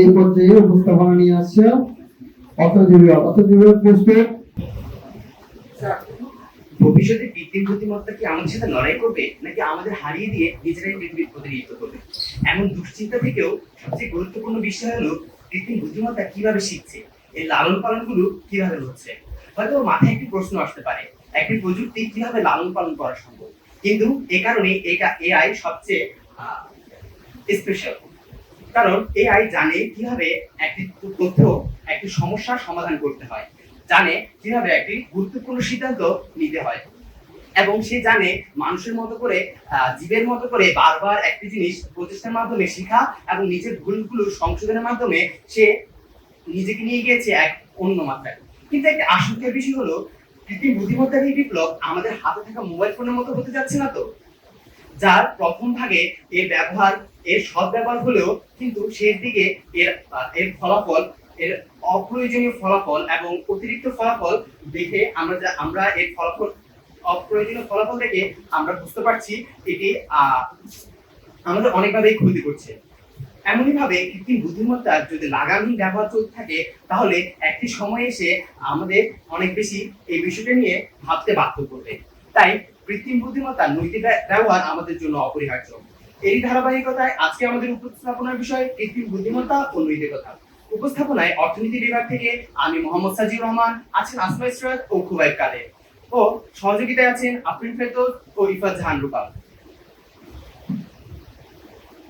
এই পর্যায়ে উপস্থাপনা নিয়ে আসছে অর্থজীবী অর্থজীবী পোস্টের ভবিষ্যতে কৃত্রিম বুদ্ধিমত্তা কি আমাদের সাথে লড়াই করবে, নাকি আমাদের হারিয়ে দিয়ে নিজেরাই পৃথিবীর প্রতিনিধিত্ব করবে? এমন দুশ্চিন্তা থেকেও সবচেয়ে গুরুত্বপূর্ণ বিষয় হলো কৃত্রিম বুদ্ধিমত্তা কীভাবে শিখছে, এর লালন পালনগুলো কীভাবে হচ্ছে? হয়তো মাথায় একটি প্রশ্ন আসতে পারে, একটি প্রযুক্তি কীভাবে লালন পালন করা সম্ভব? কিন্তু এ কারণে এটা এআই সবচেয়ে স্পেশাল কারণ এআই জানে কীভাবে একটি তথ্য, একটি সমস্যার সমাধান করতে হয়। জানে কীভাবে একটি গুরুত্বপূর্ণ সিদ্ধান্ত নিতে হয়। এবং সে জানে মানুষের মতো করে জীবের মতো করে বারবার একটি জিনিস প্রচেষ্টার মাধ্যমে শেখা এবং নিজের ভুলগুলো সংশোধনের মাধ্যমে সে নিজেকে নিয়ে গিয়েছে এক অন্য মাত্রায়। কিন্তু একটা আশঙ্কার বিষয় হলো কৃত্রিম বুদ্ধিমত্তার এই বিপ্লব আমাদের হাতে থাকা মোবাইল ফোনের মতো হতে যাচ্ছে না তো? যার প্রথম ভাগে এর ব্যবহার এর সৎ ব্যবহার হলেও কিন্তু শেষ দিকে এর এর ফলাফল, এর অপ্রয়োজনীয় ফলাফল এবং অতিরিক্ত ফলাফল দেখে আমরা যা, আমরা এর ফলাফল, অপ্রয়োজনীয় ফলাফল দেখে আমরা বুঝতে পারছি এটি আমাদের অনেকভাবেই ক্ষতি করছে। এমনই ভাবে কৃত্রিম বুদ্ধিমত্তার যদি লাগামহীন ব্যবহার চলতে থাকে, তাহলে একটি সময় এসে আমাদের অনেক বেশি এই বিষয়টা নিয়ে ভাবতে বাধ্য করবে। তাই কৃত্রিম বুদ্ধিমত্তার নৈতিক ব্যবহার আমাদের জন্য অপরিহার্য। এই ধারাবাহিকতায় আজকে আমাদের উপস্থাপনার বিষয় কৃত্রিম বুদ্ধিমত্তা ও নৈতিকতা উপস্থাপনায় অর্থনীতি বিভাগ থেকে আমি মোহাম্মদ সাজিউর রহমান, আছেন আসমা ইসরাত ও খুবাইব কাদের। ও সহযোগিতায় আছেন আফরিন ফেরদৌস ও ইফাত জাহান রূপাল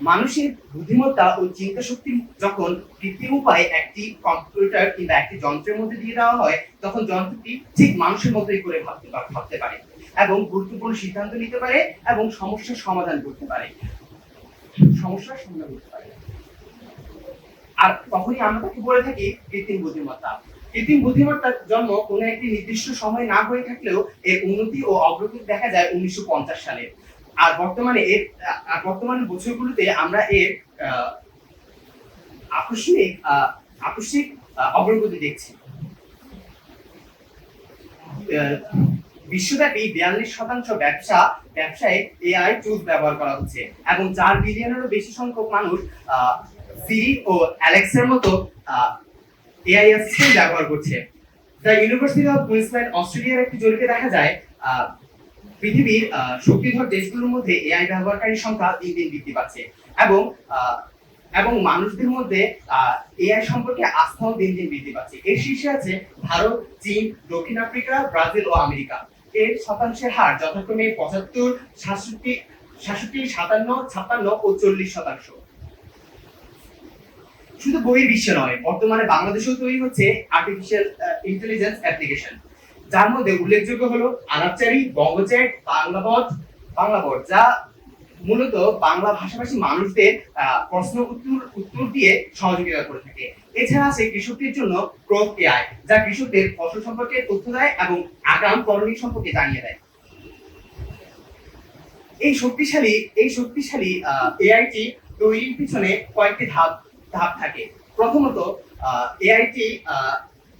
মানুষের বুদ্ধিমত্তা ও চিন্তা শক্তি যখন কৃত্রিম উপায়ে একটি কম্পিউটার কিংবা একটি যন্ত্রের মধ্যে দিয়ে দেওয়া হয়, তখন যন্ত্রটি ঠিক মানুষের মতোই করে ভাবতে ভাবতে পারে। এবং গুরুত্বপূর্ণ সিদ্ধান্ত নিতে পারে এবং সমস্যার সমাধান করতে পারে। সমস্যার সমাধান করতে পারে। আর তখনই আমরা তাকে বলে থাকি কৃত্রিম বুদ্ধিমত্তা। কৃত্রিম বুদ্ধিমত্তার জন্ম কোনো একটি নির্দিষ্ট সময় না হয়ে থাকলেও এর উন্নতি ও অগ্রগতি দেখা যায় উনিশশো পঞ্চাশ সালে। আর বর্তমানে এর, আর বর্তমান বছরগুলোতে আমরা এর আকস্মিক আকস্মিক অগ্রগতি দেখছি। বিশ্বব্যাপী বিয়াল্লিশ শতাংশ ব্যবসা, ব্যবসায় এআই টুলস ব্যবহার করা হচ্ছে। এবং চার বিলিয়নেরও বেশি সংখ্যক মানুষ সিরি ও অ্যালেক্সের মতো এআই অ্যাসিস্ট্যান্ট ব্যবহার করছে। দ্য ইউনিভার্সিটি অফ কুইন্সল্যান্ড অস্ট্রেলিয়ার একটি জরিপে দেখা যায় পৃথিবীর শক্তিধর দেশগুলোর মধ্যে এআই ব্যবহারকারীর সংখ্যা দিন দিন বৃদ্ধি পাচ্ছে। এবং এবং মানুষদের মধ্যে এআই সম্পর্কে আস্থাও দিন দিন বৃদ্ধি পাচ্ছে। এর শীর্ষে আছে ভারত, চীন, দক্ষিণ আফ্রিকা, ব্রাজিল ও আমেরিকা। এর শতাংশের হার যথাক্রমে পঁচাত্তর, সাতষট্টি সাতষট্টি, সাতান্ন, ছাপ্পান্ন ও চল্লিশ শতাংশ। শুধু বইয়ের বিশ্বে নয়, বর্তমানে বাংলাদেশেও তৈরি হচ্ছে আর্টিফিশিয়াল ইন্টেলিজেন্স অ্যাপ্লিকেশন যার মধ্যে উল্লেখযোগ্য হলো আলাপচারী, বঙ্গচ্যাট বাংলাবট বাংলাবট যা মূলত বাংলা ভাষাভাষী মানুষদের প্রশ্ন উত্তর উত্তর দিয়ে সহযোগিতা করে থাকে। এছাড়া আছে কৃষকদের জন্য ক্রপ এআই, যা কৃষকদের ফসল সম্পর্কে তথ্য দেয় এবং আগাম করণিক সম্পর্কে জানিয়ে দেয়। এই শক্তিশালী এই শক্তিশালী এআইটি তৈরির পিছনে কয়েকটি ধাপ ধাপ থাকে। প্রথমত এআইটি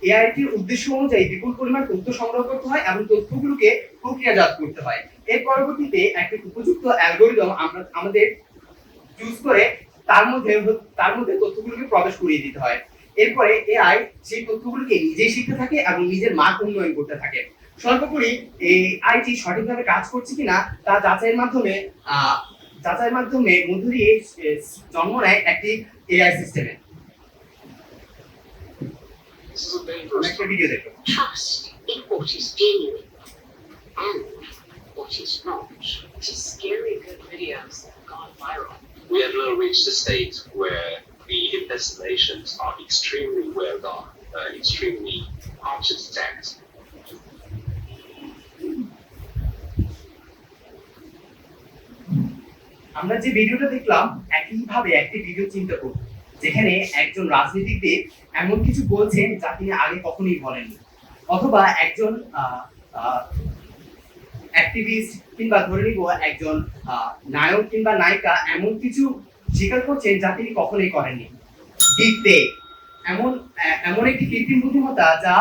এআইটির উদ্দেশ্য অনুযায়ী বিপুল পরিমাণ তথ্য সংগ্রহ করতে হয় এবং তথ্যগুলোকে প্রক্রিয়াজাত করতে হয়। এর পরবর্তীতে একটি উপযুক্ত অ্যালগোরিদম আমরা, আমাদের চুজ করে তার মধ্যে তার মধ্যে তথ্যগুলোকে প্রবেশ করিয়ে দিতে হয় এরপরে এআই সেই তথ্যগুলোকে নিজেই শিখতে থাকে এবং নিজের মান উন্নয়ন করতে থাকে সর্বোপরি এই আইটি সঠিকভাবে কাজ করছে কিনা তা যাচাইয়ের মাধ্যমে যাচাইয়ের মাধ্যমে মধ্য দিয়ে জন্ম নেয় একটি এআই সিস্টেমে is একটা in what is genuine and what is not. Just scary good videos that have gone viral. We have now reached a state where the impersonations are extremely well done, uh, extremely hard to detect. আমরা যে ভিডিওটা দেখলাম একইভাবে একটি video চিন্তা করুন যেখানে একজন রাজনীতিকদের এমন কিছু বলছেন যা তিনি আগে কখনোই বলেননি অথবা একজন অ্যাক্টিভিস্ট কিংবা ধরে নিব একজন নায়ক কিংবা নায়িকা এমন কিছু স্বীকার করছেন যা তিনি কখনোই করেননি। ডিপে এমন এমন একটি কৃত্রিম বুদ্ধিমত্তা যা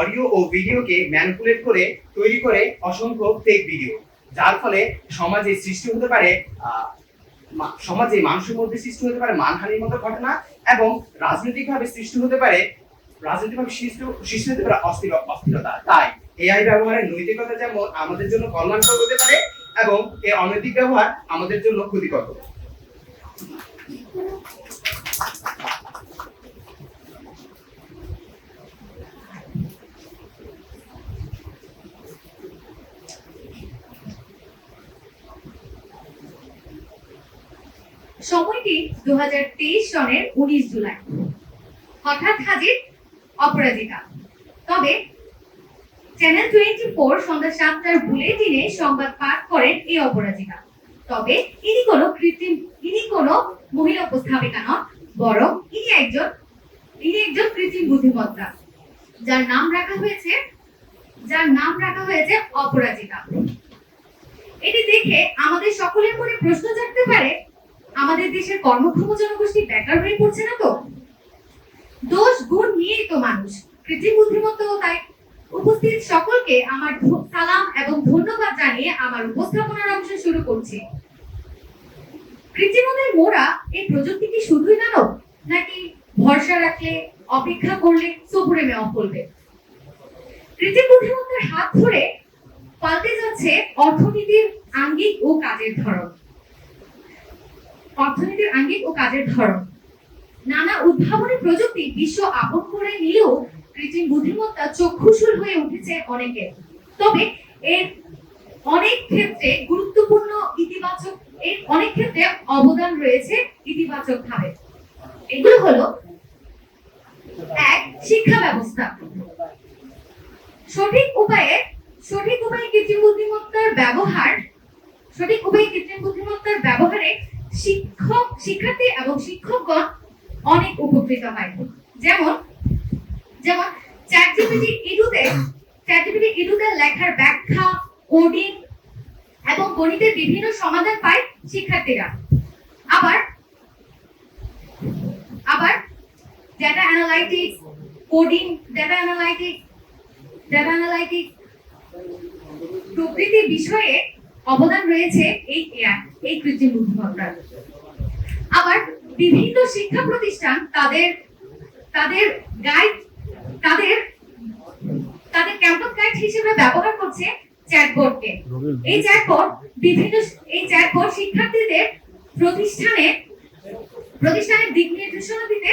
অডিও ও ভিডিওকে ম্যানিপুলেট করে, তৈরি করে অসংখ্য ফেক ভিডিও যার ফলে সমাজে সৃষ্টি হতে পারে সমাজে মানুষের মধ্যে সৃষ্টি হতে পারে মানহানির মতো ঘটনা এবং রাজনৈতিকভাবে সৃষ্টি হতে পারে, রাজনৈতিকভাবে সৃষ্টি সৃষ্টি হতে পারে অস্থির, অস্থিরতা। তাই এআই ব্যবহারের নৈতিকতা যেমন আমাদের জন্য কল্যাণকর হতে পারে এবং এই অনৈতিক ব্যবহার আমাদের জন্য ক্ষতিকর। সময়টি দু হাজার তেইশ সনের উনিশ জুলাই হঠাৎ হাজির অপরাজিতা চ্যানেল টোয়েন্টি ফোর সন্ধ্যা সাতটার বুলেটিনে সংবাদ পাঠ করেন এই অপরাজিতা। তবে ইনি কোনো কৃত্রিম, ইনি কোনো মহিলা উপস্থাপিকা নন, বরং ইনি একজন ইনি একজন কৃত্রিম বুদ্ধিমত্তা। যার নাম রাখা হয়েছে, যার নাম রাখা হয়েছে অপরাজিতা। এটি দেখে আমাদের সকলের মনে প্রশ্ন জাগতে পারে, আমাদের দেশের কর্মক্ষম জনগোষ্ঠী বেকার হয়ে পড়ছে না তো? দোষ, গুণ নিয়েই তো মানুষ। কৃত্রিম বুদ্ধিমত্তাও তাই উপস্থিত সকলকে আমার সালাম এবং ধন্যবাদ জানিয়ে আমার উপস্থাপনার অংশ শুরু করছি। কৃত্রিমতায় মোড়া এই প্রযুক্তি কি শুধুই দানব নাকি ভরসা রাখলে, অপেক্ষা করলে সফরে মেওয়া ফলবে কৃত্রিম বুদ্ধিমত্তার হাত ধরে পাল্টে যাচ্ছে অর্থনীতির আঙ্গিক ও কাজের ধরন। অর্থনীতির আঙ্গিক ও কাজের ধরন। নানা উদ্ভাবনী প্রযুক্তি বিশ্ব আপন করে নিলেও কৃত্রিম বুদ্ধিমত্তা চক্ষুশূল হয়ে উঠেছে অনেকে। তবে এর অনেক ক্ষেত্রে গুরুত্বপূর্ণ ইতিবাচক, এর অনেক ক্ষেত্রে অবদান রয়েছে ইতিবাচক ভাবে। এগুলো হলো এক, শিক্ষা ব্যবস্থা। সঠিক উপায়ে সঠিক উপায়ে কৃত্রিম বুদ্ধিমত্তার ব্যবহার, সঠিক উপায়ে কৃত্রিম বুদ্ধিমত্তার ব্যবহারে শিক্ষক, শিক্ষার্থী এবং শিক্ষকগণ অনেক উপকৃত হয়। যেমন যেমন চ্যাটজিপিটি ইডুতে চ্যাটজিপিটি ইডুতে লেখার ব্যাখ্যা কোডিং এবং গণিতের বিভিন্ন সমাধান পায় শিক্ষার্থীরা। আবার আবার data analytics coding data analytics data analytics প্রভৃতি বিষয়ে অবদান রয়েছে এই AI, এই কৃত্রিম বুদ্ধিমত্তার। আবার বিভিন্ন শিক্ষা প্রতিষ্ঠান তাদের তাদের গাইড তাদের তাদের ক্যাম্পাস গাইড হিসেবে ব্যবহার করছে চ্যাটবোর্ডকে এই চ্যাটবোর্ড বিভিন্ন এই চ্যাটবোর্ড শিক্ষার্থীদের প্রতিষ্ঠানে প্রতিষ্ঠানের দিক নির্দেশনা দিতে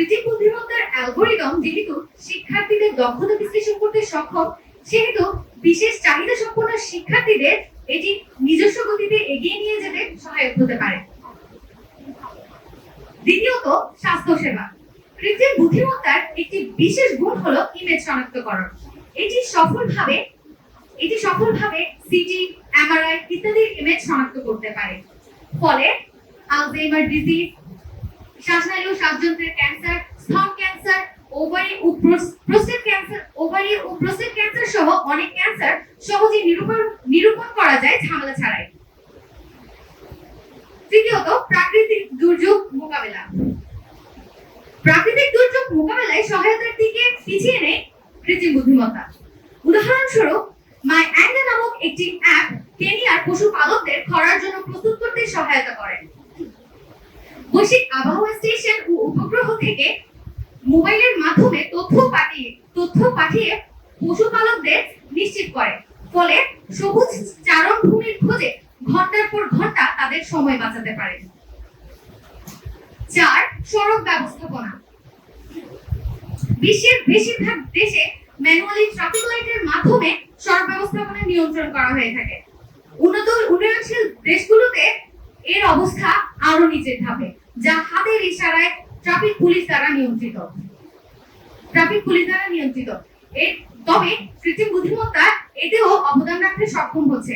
কৃত্রিম বুদ্ধিমত্তার অ্যালগোরিদম যেহেতু শিক্ষার্থীদের দক্ষতা বিশ্লেষণ করতে সক্ষম, সেহেতু বিশেষ চাহিদা সম্পন্ন শিক্ষার্থীদের এটি নিজস্ব গতিতে এগিয়ে নিয়ে যেতে সহায়ক হতে পারে। দ্বিতীয়ত, স্বাস্থ্যসেবা। কৃত্রিম বুদ্ধিমত্তার একটি বিশেষ গুণ হলো ইমেজ শনাক্তকরণ। এটি সফলভাবে এটি সফলভাবে সিটি, এমআরআই ইত্যাদির ইমেজ শনাক্ত করতে পারে। ফলে আলজাইমার ডিজিজ শ্বাসনালী ও শ্বাসযন্ত্রের ক্যান্সার স্তন ক্যান্সার ওভারি ও প্রোস্টেট ক্যান্সার ওভারি ও প্রোস্টেট ক্যান্সার সহ অনেক ক্যান্সার সহজে নিরূপণ নিরূপণ করা যায় ঝামেলা ছাড়াই। তৃতীয়ত, প্রাকৃতিক দুর্যোগ মোকাবেলা। প্রাকৃতিক দুর্যোগ মোকাবেলায় সহায়তার দিকে পিছিয়ে নেই কৃত্রিম বুদ্ধিমত্তা। উদাহরণস্বরূপ, মাই অ্যাঙ্গা নামক একটি অ্যাপ কেনিয়ার পশুপালকদের খরার জন্য প্রস্তুত করতে সহায়তা করে। বৈশ্বিক আবহাওয়া স্টেশন ও উপগ্রহ থেকে মোবাইলের মাধ্যমে তথ্য পাঠিয়ে তথ্য পাঠিয়ে পশুপালকদের নিশ্চিত করে। ফলে সবুজ চারণ ভূমির খোঁজে ঘণ্টার পর ঘণ্টা তাদের সময় বাঁচাতে পারে। চার, সড়ক ব্যবস্থাপনা। বিশ্বের বেশিরভাগ দেশে ম্যানুয়ালি ট্রাফিক লাইটের মাধ্যমে সড়ক ব্যবস্থাপনা নিয়ন্ত্রণ করা হয়ে থাকে। উন্নত উন্নয়নশীল দেশগুলোতে এর অবস্থা আরও নিচের ধাপে। যা হাতের ইশারায় ট্রাফিক পুলিশ দ্বারা নিয়ন্ত্রিত। ট্রাফিক পুলিশ দ্বারা নিয়ন্ত্রিত। এর তবে কৃত্রিম বুদ্ধিমত্তা এতেও অবদান রাখতে সক্ষম হচ্ছে।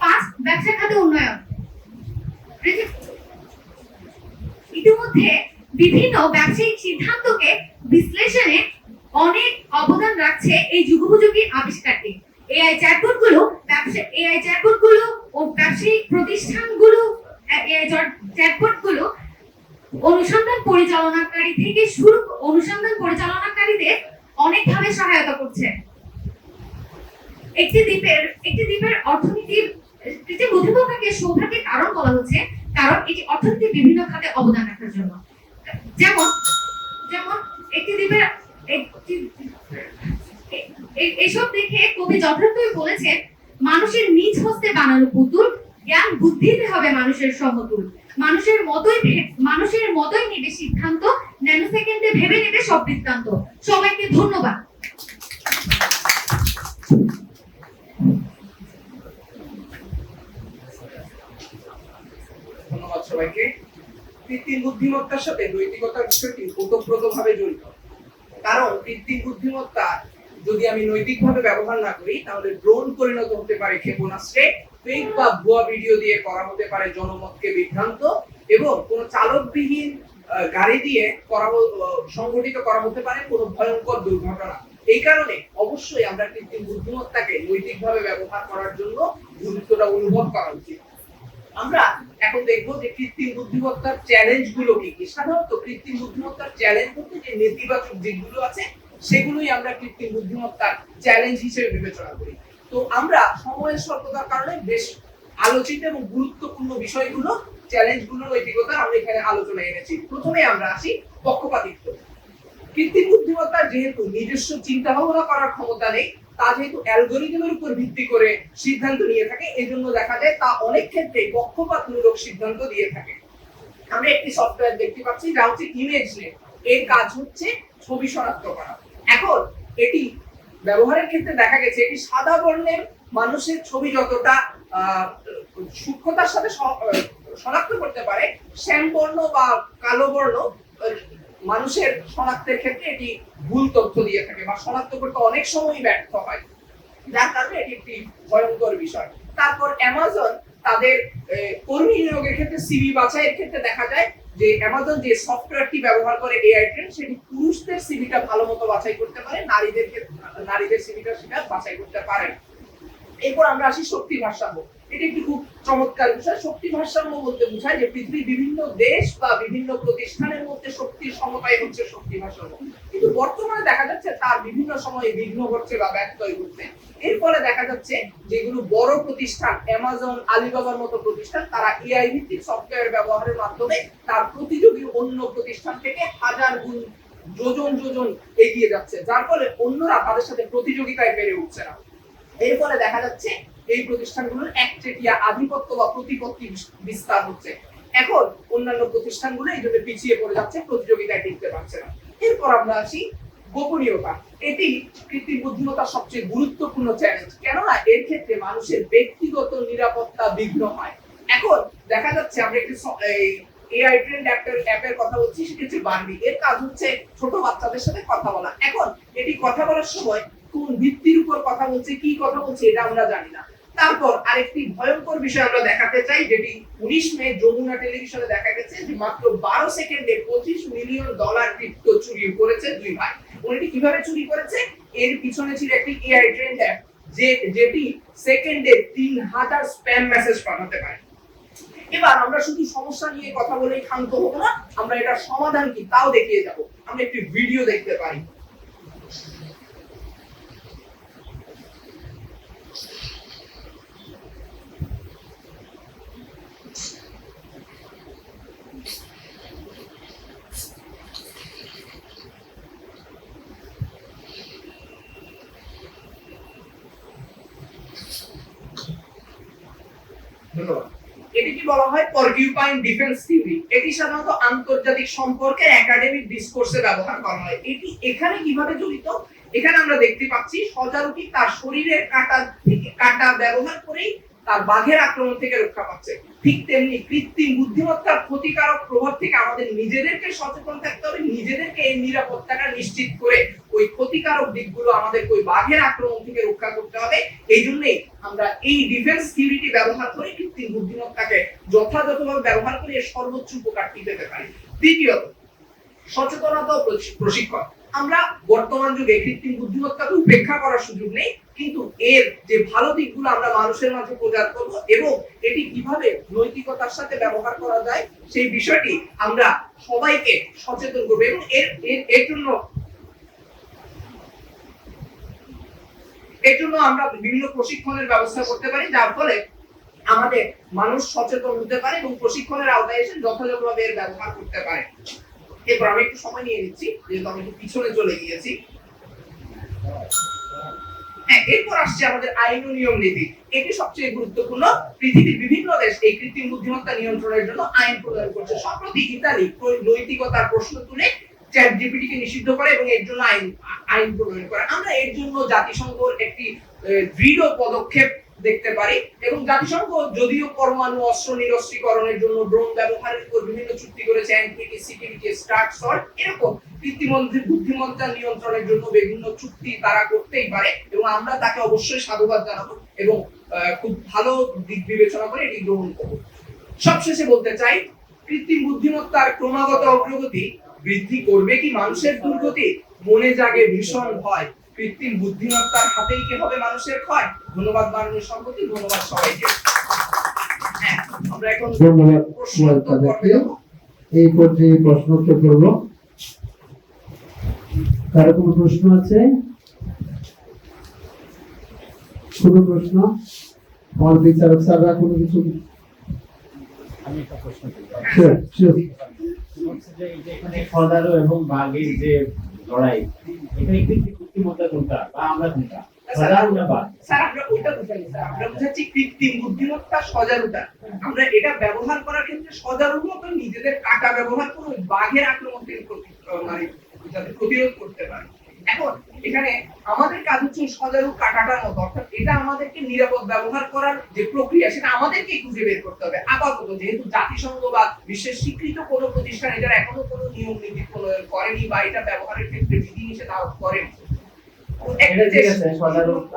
পাঁচ ব্যবসা খাতে উন্নয়ন। ইতিমধ্যে বিভিন্ন ব্যবসায়িক সিদ্ধান্তকে বিশ্লেষণে অনেক অবদান রাখছে এই যুগোপযোগী আবিষ্কারটি। এআই চ্যাটবটগুলো ব্যবসা এআই চ্যাটবটগুলো ও ব্যবসায়িক প্রতিষ্ঠানগুলো গুলো অনুসন্ধান পরিচালনাকারী থেকে শুরু অনুসন্ধান পরিচালনাকারীদের অনেকভাবে সহায়তা করছে। একটি দ্বীপের একটি দ্বীপের অর্থনীতির কৃত্রিম বুদ্ধিমত্তাকে সৌভাগ্যের কারণ বলা হচ্ছে, কারণ এটি অর্থনীতির বিভিন্ন খাতে অবদান রাখার জন্য। যেমন যেমন একটি দ্বীপের এসব দেখে কবি যথার্থই বলেছেন, মানুষের নিজ হস্তে বানানো পুতুল জ্ঞান বুদ্ধিতে হবে মানুষের সমতুল মানুষের মতোই মানুষের মতোই নেবে সিদ্ধান্ত ন্যানো সেকেন্ডে ভেবে নেবে সব বৃত্তান্ত। সবাইকে ধন্যবাদ। ধন্যবাদ সবাইকে। কৃত্রিম বুদ্ধিমত্তার সাথে নৈতিকতার বিষয়টি ওতপ্রোতভাবে জড়িত। কারণ কৃত্রিম বুদ্ধিমত্তা যদি আমি নৈতিকভাবে ব্যবহার না করি, তাহলে ড্রোন পরিণত হতে পারে ক্ষেপণাস্ত্রে। ফেক বা ভুয়া ভিডিও দিয়ে করা হতে পারে জনমতকে বিভ্রান্ত এবং কোনো চালকবিহীন গাড়ি দিয়ে করা সংঘটিত করা হতে পারে কোনো ভয়ঙ্কর দুর্ঘটনা। এই কারণে অবশ্যই আমরা কৃত্রিম বুদ্ধিমত্তাকে নৈতিকভাবে ব্যবহার করার জন্য গুরুত্বটা অনুভব করা উচিত। আমরা এখন দেখব যে কৃত্রিম বুদ্ধিমত্তার চ্যালেঞ্জগুলো কি কি। সাধারণত কৃত্রিম বুদ্ধিমত্তার চ্যালেঞ্জ বলতে যে নেতিবাচক দিকগুলো আছে, সেগুলোই আমরা কৃত্রিম বুদ্ধিমত্তার চ্যালেঞ্জ হিসেবে বিবেচনা করি। তো আমরা সময়ের স্বল্পতার কারণে বেশ আলোচিত এবং গুরুত্বপূর্ণ বিষয়গুলো চ্যালেঞ্জগুলো নৈতিকতা আমরা এখানে আলোচনায় এনেছি। প্রথমে আমরা আসি পক্ষপাতিত্ব। কৃত্রিম বুদ্ধিমত্তার যেহেতু নিজস্ব চিন্তা ভাবনা করার ক্ষমতা নেই, তা যেহেতু অ্যালগোরিদমের উপর ভিত্তি করে সিদ্ধান্ত নিয়ে থাকে, এজন্য দেখা যায় তা অনেক ক্ষেত্রে পক্ষপাতমূলক সিদ্ধান্ত দিয়ে থাকে। আমরা একটি সফটওয়্যার দেখতে পাচ্ছি, যা হচ্ছে ইমেজ নেট এর কাজ হচ্ছে ছবি শনাক্ত করা। এখন এটি ব্যবহারের ক্ষেত্রে দেখা গেছে এটি সাদা বর্ণের মানুষের ছবি যতটা সূক্ষ্মতার সাথে শনাক্ত করতে পারে, শ্যাম বর্ণ বা কালো বর্ণ মানুষের শনাক্তের ক্ষেত্রে এটি ভুল তথ্য দিয়ে থাকে বা শনাক্ত করতে অনেক সময় ব্যর্থ হয়। যার কারণে এটি একটি ভয়ঙ্কর বিষয়। তারপর অ্যামাজন তাদের কর্মী নিয়োগের ক্ষেত্রে সিভি বাছাইয়ের ক্ষেত্রে দেখা যায় যে অ্যামাজন যে সফটওয়্যারটি ব্যবহার করে এআই ট্রেন সেটি পুরুষদের সিভিটা ভালো মতো বাছাই করতে পারে, নারীদের নারীদের সিভিটা সেটা বাছাই করতে পারে। এরপর আমরা আসি শক্তি ভারসাম্য এটি একটি খুব চমৎকার বিষয়। শক্তি ভারসাম্য বলতে বোঝায় যে পৃথিবীর বিভিন্ন দেশ বা বিভিন্ন প্রতিষ্ঠানের মধ্যে শক্তির সমতাই হচ্ছে শক্তি ভারসাম্য। কিন্তু বর্তমানে দেখা যাচ্ছে তার বিভিন্ন সময়ে বিঘ্ন ঘটছে বা ব্যত্যয় ঘটছে এর ফলে দেখা যাচ্ছে যেগুলো বড় প্রতিষ্ঠান অ্যামাজন আলিবাবার মতো প্রতিষ্ঠান, তারা এআই ভিত্তিক সফটওয়্যার ব্যবহারের মাধ্যমে তার প্রতিযোগী অন্য প্রতিষ্ঠান থেকে হাজার গুণ যোজন যোজন এগিয়ে যাচ্ছে। যার ফলে অন্যরা তাদের সাথে প্রতিযোগিতায় পেরে উঠছে না। এর ফলে দেখা যাচ্ছে এই প্রতিষ্ঠানগুলোর একচেটিয়া আধিপত্য বা প্রতিপত্তি বিস্তার হচ্ছে। এখন অন্যান্য প্রতিষ্ঠানগুলো এই জন্য পিছিয়ে পড়ে যাচ্ছে, প্রতিযোগিতায় টিকতে পারছে না। এরপর আমরা আসি গোপনীয়তা। এটি কৃত্রিম বুদ্ধিমত্তার সবচেয়ে গুরুত্বপূর্ণ চ্যালেঞ্জ কেননা এর ক্ষেত্রে মানুষের ব্যক্তিগত নিরাপত্তা বিঘ্ন হয়। এখন দেখা যাচ্ছে আমরা একটি এআই ট্রেন্ড অ্যাপের অ্যাপের কথা বলছি, সেটি হচ্ছে বার্বি এর কাজ হচ্ছে ছোট বাচ্চাদের সাথে কথা বলা। এখন এটি কথা বলার সময় কোন ভিত্তির উপর কথা বলছে, কি কথা বলছে, এটা আমরা জানি না। তারপর আরেকটি ভয়ঙ্কর বিষয় আমরা দেখাতে চাই, যেটি উনিশ মে যমুনা টেলিভিশনে দেখা গেছে যে মাত্র বারো সেকেন্ডে পঁচিশ মিলিয়ন ডলার ক্রিপ্টো চুরি করেছে দুই ভাই। উনি কীভাবে চুরি করেছে? এর পিছনে ছিল একটি এআই ট্রেন্ড অ্যাপ যে যেটি সেকেন্ডে তিন হাজার স্প্যাম মেসেজ পাঠাতে পারে। এবার আমরা শুধু সমস্যা নিয়ে কথা বলেই ক্ষান্ত হব না, আমরা এটার সমাধান কি তাও দেখিয়ে যাব। আমরা একটি ভিডিও দেখতে পারি ধন্যবাদ এটিকে বলা হয় পরকিউপাইন ডিফেন্স থিওরি এটি সাধারণত আন্তর্জাতিক সম্পর্কের একাডেমিক ডিসকোর্সে ব্যবহার করা হয়। এটি এখানে কীভাবে জড়িত? এখানে আমরা দেখতে পাচ্ছি, সজারুটি তার শরীরের কাটা থেকে কাটা ব্যবহার করেই তার বাঘের আক্রমণ থেকে রক্ষা পাচ্ছে। ঠিক তেমনি কৃত্রিম বুদ্ধিমত্তার ক্ষতিকারক প্রভাব থেকে আমাদের নিজেদেরকে সচেতন থাকতে হবে, নিজেদেরকে এই নিরাপত্তাটা নিশ্চিত করে ওই ক্ষতিকারক দিকগুলো আমাদের ওই বাঘের আক্রমণ থেকে রক্ষা করতে হবে। এই জন্যই আমরা এই ডিফেন্স সিকিউরিটি ব্যবহার করে কৃত্রিম বুদ্ধিমত্তাকে যথাযথভাবে ব্যবহার করে সর্বোচ্চ উপকারটি পেতে পারি? তৃতীয়ত সচেতনতা প্রশিক্ষণ। আমরা বর্তমান যুগে কৃত্রিম বুদ্ধিমত্তাকে উপেক্ষা করার সুযোগ নেই। কিন্তু এর যে ভালো দিকগুলো আমরা মানুষের মাঝে প্রচার করব এবং এটি কীভাবে নৈতিকতার সাথে ব্যবহার করা যায়, সেই বিষয়টি আমরা সবাইকে সচেতন করব এবং এর, এর- জন্য এর জন্য আমরা বিভিন্ন প্রশিক্ষণের ব্যবস্থা করতে পারি, যার ফলে আমাদের মানুষ সচেতন হতে পারে এবং প্রশিক্ষণের আওতায় এসে যথাযথভাবে এর ব্যবহার করতে পারে। এরপর আমি একটু সময় নিয়ে নিচ্ছি, যেহেতু আমি একটু পিছনে চলে গিয়েছি। হ্যাঁ এরপর আসছে আমাদের আইন ও নিয়ম নীতি। এটি সবচেয়ে গুরুত্বপূর্ণ। পৃথিবীর বিভিন্ন দেশ এই কৃত্রিম বুদ্ধিমত্তা নিয়ন্ত্রণের জন্য আইন প্রদান করছে। সম্প্রতি ইতালি নৈতিকতার প্রশ্ন তুলে চ্যাট জিপিটি কে নিষিদ্ধ করে এবং এর জন্য আইন আইন প্রণয়ন করে। আমরা এর জন্য জাতিসংঘর একটি দৃঢ় পদক্ষেপ দেখতে পারি। এবং জাতিসংঘ যদিও পরমাণু অস্ত্র নিরস্ত্রীকরণের জন্য ড্রোন ব্যবহারের উপর বিভিন্ন চুক্তি করেছে এনপিটি সিকিউরিটি স্টার্ট সল্ট এরকম কৃত্রিমন্ত্রী বুদ্ধিমত্তা নিয়ন্ত্রণের জন্য বিভিন্ন চুক্তি তারা করতেই পারে এবং আমরা তাকে অবশ্যই সাধুবাদ জানাব এবং খুব ভালো দিক বিবেচনা করে এটি গ্রহণ করব। সবশেষে বলতে চাই, কৃত্রিম বুদ্ধিমত্তার ক্রমাগত অগ্রগতি বৃদ্ধি করবে কি মানুষের দুর্গতি? মনে জাগে ভীষণ ভয়। কৃত্রিম বুদ্ধিমত্তার হাতেই কি হবে মানুষের ক্ষয়? ধন্যবাদ মাননীয় সম্পত্তি ধন্যবাদ সবাইকে। হ্যাঁ আমরা এখন ধন্যবাদ। এই পর্যায়ে প্রশ্ন উত্তর করব। কারও কোনো প্রশ্ন আছে? কোনো প্রশ্ন? আমার বিচারক স্যাররা কোনো কিছু? আমি একটা প্রশ্ন এবং বাঘের যে লড়াই এখানে বুদ্ধিমত্তা কোনটা বা আমরা কোনটা? সজারু না বাঘ স্যার আমরা ওইটা বুঝাই স্যার। আমরা বুঝাচ্ছি কৃত্রিম বুদ্ধিমত্তা সজারুতা আমরা এটা ব্যবহার করার ক্ষেত্রে সজারু মতো নিজেদের কাটা ব্যবহার করে বাঘের আক্রমণ থেকে মানে যাতে প্রতিরোধ করতে পারে। এখন এখানে আমাদের কাজ হচ্ছে সজারু কাটাটার মতো। অর্থাৎ এটা আমাদেরকে নিরাপদ ব্যবহার করার যে প্রক্রিয়া সেটা আমাদেরকেই খুঁজে বের করতে হবে। আপাতত যেহেতু জাতিসংঘ বা বিশ্বের স্বীকৃত কোনো প্রতিষ্ঠান এটার এখনও কোনো নিয়ম নীতি প্রণয়ন করেনি বা এটা ব্যবহারের ক্ষেত্রে বিধিনিষেধ আরোপ করেনি।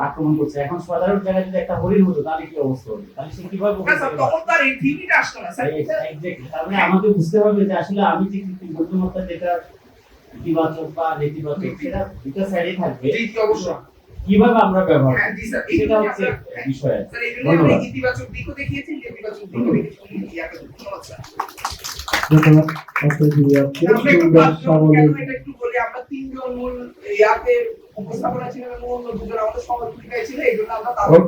আক্রমণ করছে। এখন সজারুর জায়গায় যদি একটা হরিণ হতো তাহলে কি অবস্থা হতো? তাহলে সে কীভাবে না বুঝতে স্যার, পারবে? তখন তার এই থিওরিটা আসতো না স্যার Exactly. তার মানে আমাকে বুঝতে হবে যে আসলে আমি যে বুদ্ধিমত্তা যেটা ইতিবাচক বা নেতিবাচক সেটা দুটো সাইডে থাকবে। জি জি অবশ্যই কীভাবে আমরা ব্যবহার হ্যাঁ সেটা হচ্ছে হ্যাঁ, বিষয়। ধন্যবাদ। ইতিবাচক দিকও নেতিবাচক দিকও ধন্যবাদ। ধন্যবাদ আমরা তিনজন মূল ইয়াতে উপস্থাপনা ছিল এবং অন্য দুজন আমাদের সহযোগিতায় ছিল এই জন্য আমরা তাদের